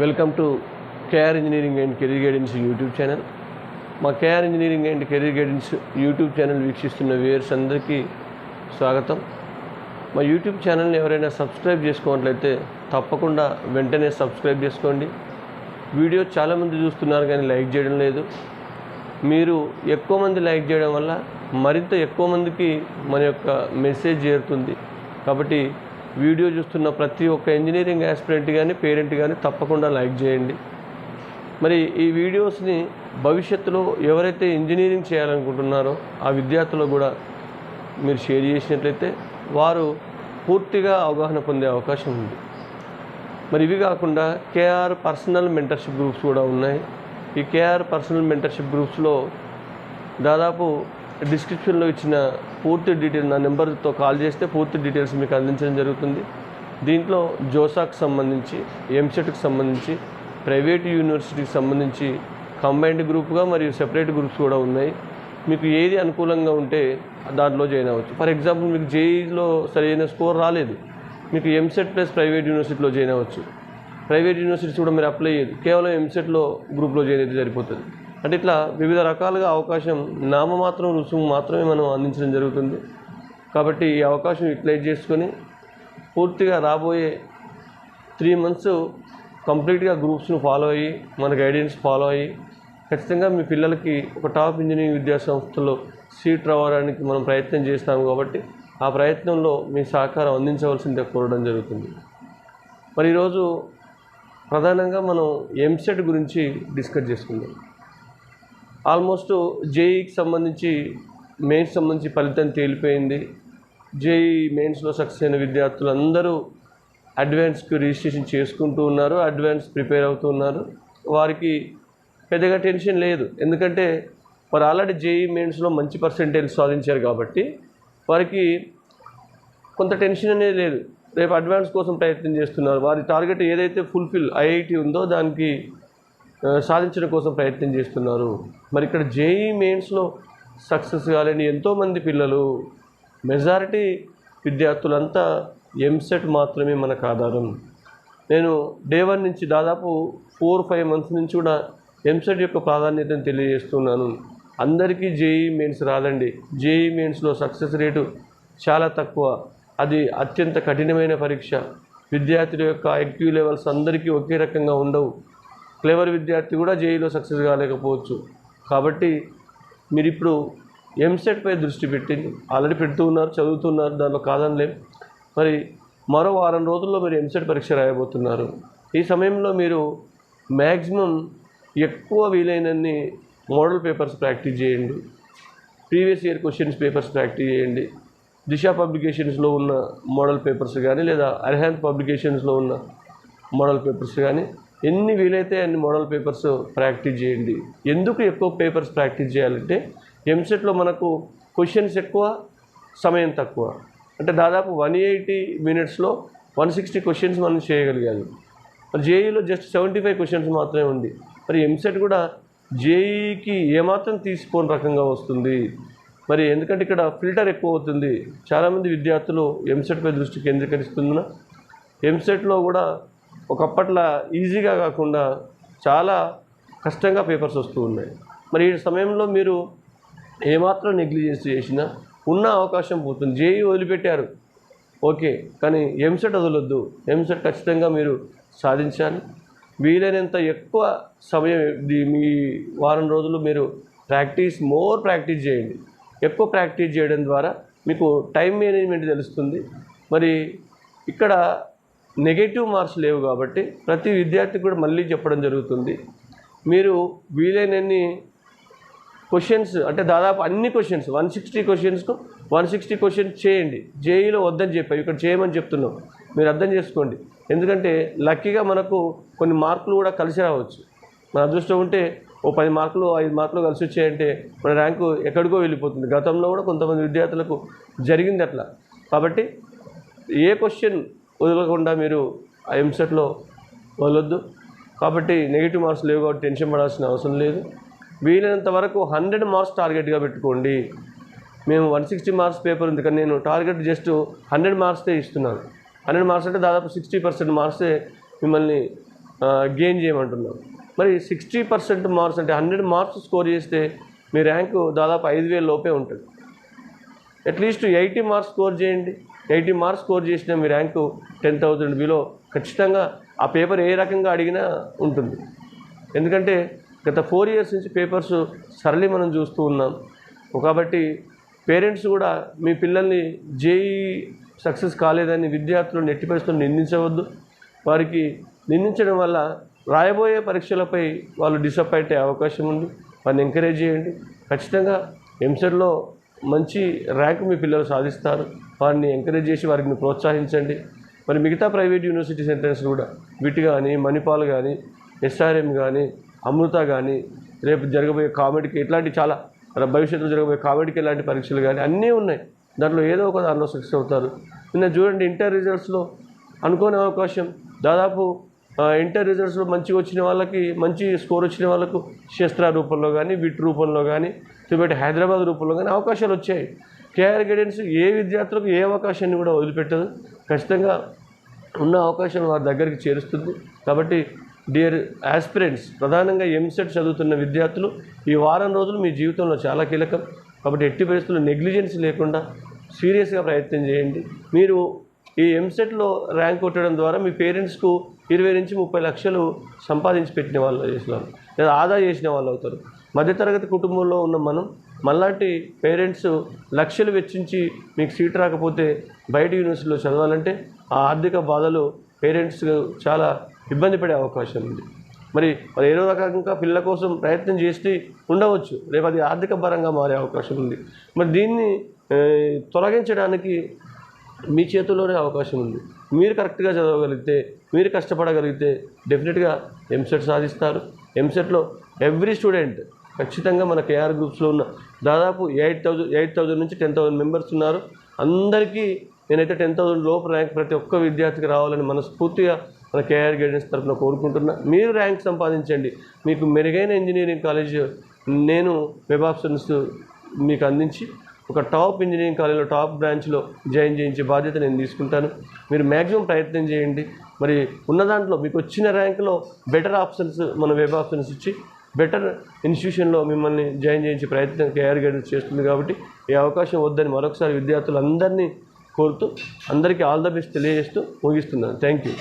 Welcome to KR engineering and career guidance YouTube channel. మా KR engineering and career guidance YouTube channel వీక్షిస్తున్న viewers అందరికీ స్వాగతం. మా YouTube ఛానల్ని ఎవరైనా సబ్స్క్రైబ్ చేసుకున్నట్లయితే తప్పకుండా వెంటనే సబ్స్క్రైబ్ చేసుకోండి. వీడియో చాలామంది చూస్తున్నారు కానీ లైక్ చేయడం లేదు. మీరు ఎక్కువ మంది లైక్ చేయడం వల్ల మరింత ఎక్కువ మందికి మన యొక్క మెసేజ్ చేరుతుంది. కాబట్టి వీడియో చూస్తున్న ప్రతి ఒక్క ఇంజనీరింగ్ యాస్పిరెంట్ కానీ పేరెంట్ కానీ తప్పకుండా లైక్ చేయండి. మరి ఈ వీడియోస్ని భవిష్యత్తులో ఎవరైతే ఇంజనీరింగ్ చేయాలనుకుంటున్నారో ఆ విద్యార్థులు కూడా మీరు షేర్ చేసినట్లయితే వారు పూర్తిగా అవగాహన పొందే అవకాశం ఉంది. మరి ఇవి కాకుండా కేఆర్ పర్సనల్ మెంటర్షిప్ గ్రూప్స్ కూడా ఉన్నాయి. ఈ కేఆర్ పర్సనల్ మెంటర్షిప్ గ్రూప్స్లో దాదాపు డిస్క్రిప్షన్లో ఇచ్చిన పూర్తి డీటెయిల్ నా నెంబర్తో కాల్ చేస్తే పూర్తి డీటెయిల్స్ మీకు అందించడం జరుగుతుంది. దీంట్లో జోసాకు సంబంధించి ఎంసెట్కి సంబంధించి ప్రైవేట్ యూనివర్సిటీకి సంబంధించి కంబైన్డ్ గ్రూప్గా మరియు సెపరేట్ గ్రూప్స్ కూడా ఉన్నాయి. మీకు ఏది అనుకూలంగా ఉంటే దాంట్లో జాయిన్ అవ్వచ్చు. ఫర్ ఎగ్జాంపుల్ మీకు జేఈలో సరైన స్కోర్ రాలేదు. మీకు ఎంసెట్ ప్లస్ ప్రైవేట్ యూనివర్సిటీలో జాయిన్ అవ్వచ్చు. ప్రైవేట్ యూనివర్సిటీస్ కూడా మీరు అప్లై చేయదు కేవలం ఎంసెట్లో గ్రూప్లో జాయిన్ అయితే సరిపోతుంది. అంటే ఇట్లా వివిధ రకాలుగా అవకాశం నామమాత్రం రుసుము మాత్రమే మనం అందించడం జరుగుతుంది. కాబట్టి ఈ అవకాశం యూటిలైజ్ చేసుకొని పూర్తిగా రాబోయే త్రీ మంత్స్ కంప్లీట్గా గ్రూప్స్ను ఫాలో అయ్యి మన గైడెన్స్ ఫాలో అయ్యి ఖచ్చితంగా మీ పిల్లలకి ఒక టాప్ ఇంజనీరింగ్ విద్యా సంస్థలో సీట్ రావడానికి మనం ప్రయత్నం చేస్తాము కాబట్టి ఆ ప్రయత్నంలో మీ సహకారం అందించవలసిందే కోరడం జరుగుతుంది. మరి ఈరోజు ప్రధానంగా మనం ఎంసెట్ గురించి డిస్కస్ చేసుకుందాం. ఆల్మోస్ట్ జేఈకి సంబంధించి మెయిన్స్ సంబంధించి ఫలితం తేలిపోయింది. జేఈ మెయిన్స్లో సక్సెస్ అయిన విద్యార్థులు అందరూ అడ్వాన్స్కి రిజిస్ట్రేషన్ చేసుకుంటూ ఉన్నారు అడ్వాన్స్ ప్రిపేర్ అవుతూ ఉన్నారు. వారికి పెద్దగా టెన్షన్ లేదు. ఎందుకంటే వారు ఆల్రెడీ జేఈ మెయిన్స్లో మంచి పర్సెంటేజ్ సాధించారు కాబట్టి వారికి కొంత టెన్షన్ అనేది లేదు. రేపు అడ్వాన్స్ కోసం ప్రయత్నం చేస్తున్నారు. వారి టార్గెట్ ఏదైతే ఫుల్ఫిల్ ఐఐటి ఉందో దానికి సాధించడం కోసం ప్రయత్నం చేస్తున్నారు. మరి ఇక్కడ జేఈ మెయిన్స్లో సక్సెస్ కాలేని ఎంతోమంది పిల్లలు మెజారిటీ విద్యార్థులంతా ఎంసెట్ మాత్రమే మనకు ఆధారం. నేను డే వన్ నుంచి దాదాపు ఫోర్ ఫైవ్ మంత్స్ నుంచి కూడా ఎంసెట్ యొక్క ప్రాధాన్యతను తెలియజేస్తున్నాను. అందరికీ జేఈ మెయిన్స్ రాదండి. జేఈ మెయిన్స్లో సక్సెస్ రేటు చాలా తక్కువ. అది అత్యంత కఠినమైన పరీక్ష. విద్యార్థుల యొక్క ఐక్యూ లెవెల్స్ అందరికీ ఒకే రకంగా ఉండవు. క్లేవర్ విద్యార్థి కూడా జేఈలో సక్సెస్ కాలేకపోవచ్చు. కాబట్టి మీరు ఇప్పుడు ఎంసెట్పై దృష్టి పెట్టి ఆల్రెడీ పెడుతూ ఉన్నారు చదువుతున్నారు దానిలో కాదనలేం మరి మరో వారం రోజుల్లో మీరు ఎంసెట్ పరీక్ష రాయబోతున్నారు. ఈ సమయంలో మీరు మ్యాక్సిమం ఎక్కువ వీలైనన్ని మోడల్ పేపర్స్ ప్రాక్టీస్ చేయండి. Previous year questions papers practice చేయండి. దిశ పబ్లికేషన్స్లో ఉన్న మోడల్ పేపర్స్ కానీ లేదా అర్హాన్ పబ్లికేషన్స్లో ఉన్న మోడల్ పేపర్స్ కానీ ఎన్ని వీలైతే అన్ని మోడల్ పేపర్స్ ప్రాక్టీస్ చేయండి. ఎందుకు ఎక్కువ పేపర్స్ ప్రాక్టీస్ చేయాలంటే ఎంసెట్లో మనకు క్వశ్చన్స్ ఎక్కువ సమయం తక్కువ. అంటే దాదాపు వన్ ఎయిటీ మినిట్స్లో వన్ సిక్స్టీ క్వశ్చన్స్ మనం చేయగలిగాలి మరి జేఈలో జస్ట్ సెవెంటీ ఫైవ్ క్వశ్చన్స్ మాత్రమే ఉంది. మరి ఎంసెట్ కూడా జేఈకి ఏమాత్రం తీసుకోని రకంగా వస్తుంది. మరి ఎందుకంటే ఇక్కడ ఫిల్టర్ ఎక్కువ అవుతుంది. చాలామంది విద్యార్థులు ఎంసెట్పై దృష్టి కేంద్రీకరిస్తున్న ఎంసెట్లో కూడా ఒకప్పట్ల ఈజీగా కాకుండా చాలా కష్టంగా పేపర్స్ వస్తూ ఉన్నాయి. మరి ఈ సమయంలో మీరు ఏమాత్రం నెగ్లిజెన్స్ చేసినా ఉన్న అవకాశం పోతుంది. జేఈ వదిలిపెట్టారు. ఓకే కానీ ఎంసెట్ వదలొద్దు. ఎంసెట్ ఖచ్చితంగా మీరు సాధించాలి. వీలైనంత ఎక్కువ సమయం మీ వారం రోజులు మీరు ప్రాక్టీస్ మోర్ ప్రాక్టీస్ చేయండి. ఎక్కువ ప్రాక్టీస్ చేయడం ద్వారా మీకు టైం మేనేజ్మెంట్ తెలుస్తుంది. మరి ఇక్కడ నెగటివ్ మార్క్స్ లేవు కాబట్టి ప్రతి విద్యార్థికి కూడా మళ్ళీ చెప్పడం జరుగుతుంది. మీరు వీలైనన్ని క్వశ్చన్స్ అంటే దాదాపు అన్ని క్వశ్చన్స్ వన్ సిక్స్టీ క్వశ్చన్స్కు వన్ సిక్స్టీ క్వశ్చన్స్ చేయండి. జేఈలో వద్దని చెప్పాయి ఇక్కడ చేయమని చెప్తున్నాం. మీరు అర్థం చేసుకోండి. ఎందుకంటే లక్కీగా మనకు కొన్ని మార్కులు కూడా కలిసి రావచ్చు. మన అదృష్టం ఉంటే ఓ పది మార్కులు ఐదు మార్కులు కలిసి వచ్చాయంటే మన ర్యాంకు ఎక్కడికో వెళ్ళిపోతుంది. గతంలో కూడా కొంతమంది విద్యార్థులకు జరిగింది అట్లా. కాబట్టి ఏ క్వశ్చన్ వదలకుండా మీరు ఆ ఎంసెట్లో వదలొద్దు. కాబట్టి నెగిటివ్ మార్క్స్ లేవు కాబట్టి టెన్షన్ పడాల్సిన అవసరం లేదు. వీలైనంత వరకు హండ్రెడ్ మార్క్స్ టార్గెట్గా పెట్టుకోండి. మేము వన్ సిక్స్టీ మార్క్స్ పేపర్ ఉంది కానీ నేను టార్గెట్ జస్ట్ హండ్రెడ్ మార్క్సే ఇస్తున్నాను. హండ్రెడ్ మార్క్స్ అంటే దాదాపు సిక్స్టీ పర్సెంట్ మార్క్సే మిమ్మల్ని గెయిన్ చేయమంటున్నాం. మరి సిక్స్టీ పర్సెంట్ మార్క్స్ అంటే హండ్రెడ్ మార్క్స్ స్కోర్ చేస్తే మీ ర్యాంకు దాదాపు ఐదు వేల లోపే ఉంటుంది. At least eighty marks score చేయండి. ఎయిటీ మార్క్స్ స్కోర్ చేసిన మీ ర్యాంకు టెన్ థౌజండ్ బిలో ఖచ్చితంగా ఆ పేపర్ ఏ రకంగా అడిగినా ఉంటుంది. ఎందుకంటే గత ఫోర్ ఇయర్స్ నుంచి పేపర్స్ సరళి మనం చూస్తూ ఉన్నాం. కాబట్టి పేరెంట్స్ కూడా మీ పిల్లల్ని జేఈ సక్సెస్ కాలేదని విద్యార్థులను ఎట్టి పరిస్థితుల్లో నిందించవద్దు. వారికి నిందించడం వల్ల రాయబోయే పరీక్షలపై వాళ్ళు డిసప్పాయింట్ అయ్యే అవకాశం ఉంది. వారిని ఎంకరేజ్ చేయండి. ఖచ్చితంగా ఎంసెట్లో మంచి ర్యాంక్ మీ పిల్లలు సాధిస్తారు. వారిని ఎంకరేజ్ చేసి వారిని ప్రోత్సహించండి. మరి మిగతా ప్రైవేట్ యూనివర్సిటీ సెంటర్స్ కూడా విట్ కానీ మణిపాల్ కానీ ఎస్ఆర్ఎం కానీ అమృత కానీ రేపు జరగబోయే కామెడీకి ఇట్లాంటి చాలా భవిష్యత్తులో జరగబోయే కామెడీకి ఇలాంటి పరీక్షలు కానీ అన్నీ ఉన్నాయి. దాంట్లో ఏదో ఒక దానిలో సక్సెస్ అవుతారు. నిన్న చూడండి ఇంటర్ రిజల్ట్స్లో అనుకోని అవకాశం. దాదాపు ఇంటర్ రిజల్ట్స్లో మంచిగా వచ్చిన వాళ్ళకి మంచి స్కోర్ వచ్చిన వాళ్ళకు శస్త్ర రూపంలో కానీ విట్ రూపంలో కానీ తిరుపతి హైదరాబాద్ రూపంలో కానీ అవకాశాలు వచ్చాయి. కేఆర్ గైడెన్స్ ఏ విద్యార్థులకు ఏ అవకాశాన్ని కూడా వదిలిపెట్టదు. ఖచ్చితంగా ఉన్న అవకాశం వారి దగ్గరికి చేరుస్తుంది. కాబట్టి డియర్ ఆస్పిరెంట్స్ ప్రధానంగా ఎంసెట్ చదువుతున్న విద్యార్థులు ఈ వారం రోజులు మీ జీవితంలో చాలా కీలకం. కాబట్టి ఎట్టి పరిస్థితుల్లో నెగ్లిజెన్స్ లేకుండా సీరియస్గా ప్రయత్నం చేయండి. మీరు ఈ ఎంసెట్లో ర్యాంక్ కొట్టడం ద్వారా మీ పేరెంట్స్కు ఇరవై నుంచి ముప్పై లక్షలు సంపాదించి పెట్టిన వాళ్ళు చేసినారు లేదా ఆదా చేసిన వాళ్ళు అవుతారు. మధ్యతరగతి కుటుంబంలో ఉన్న మనం మళ్ళాంటి పేరెంట్స్ లక్షలు వెచ్చించి మీకు సీట్ రాకపోతే బయట యూనివర్సిటీలో చదవాలంటే ఆ ఆర్థిక బాధలు పేరెంట్స్ చాలా ఇబ్బంది పడే అవకాశం ఉంది. మరి మరి ఏదో రకంగా పిల్లల కోసం ప్రయత్నం చేస్తే ఉండవచ్చు. రేపు అది ఆర్థిక పరంగా మారే అవకాశం ఉంది. మరి దీన్ని తొలగించడానికి మీ చేతుల్లోనే అవకాశం ఉంది. మీరు కరెక్ట్గా చదవగలిగితే మీరు కష్టపడగలిగితే డెఫినెట్గా ఎంసెట్ సాధిస్తారు. ఎంసెట్లో ఎవ్రీ స్టూడెంట్ ఖచ్చితంగా మన కేఆర్ గ్రూప్స్లో ఉన్న దాదాపు ఎయిట్ థౌజండ్ ఎయిట్ థౌజండ్ నుంచి టెన్ థౌజండ్ మెంబర్స్ ఉన్నారు. అందరికీ నేనైతే టెన్ థౌజండ్ లోపు ర్యాంక్ ప్రతి ఒక్క విద్యార్థికి రావాలని మనస్ఫూర్తిగా మన కేఆర్ గైడెన్స్ తరఫున కోరుకుంటున్నా. మీరు ర్యాంక్ సంపాదించండి. మీకు మెరుగైన ఇంజనీరింగ్ కాలేజ్ నేను వెబ్ ఆప్షన్స్ మీకు అందించి ఒక టాప్ ఇంజనీరింగ్ కాలేజ్లో టాప్ బ్రాంచ్లో జాయిన్ చేయించే బాధ్యత నేను తీసుకుంటాను. మీరు మ్యాక్సిమం ప్రయత్నం చేయండి. మరి ఉన్న దాంట్లో మీకు వచ్చిన ర్యాంక్లో బెటర్ ఆప్షన్స్ మన వెబ్ ఆప్షన్స్ ఇచ్చి బెటర్ ఇన్స్టిట్యూషన్లో మిమ్మల్ని జాయిన్ చేయించే ప్రయత్నం కేఆర్ గైడెన్స్ చేస్తుంది కాబట్టి ఈ అవకాశం వద్దని మరొకసారి విద్యార్థులందరినీ కోరుతూ అందరికీ ఆల్ ద బెస్ట్ తెలియజేస్తూ ముగిస్తున్నాను. Thank you.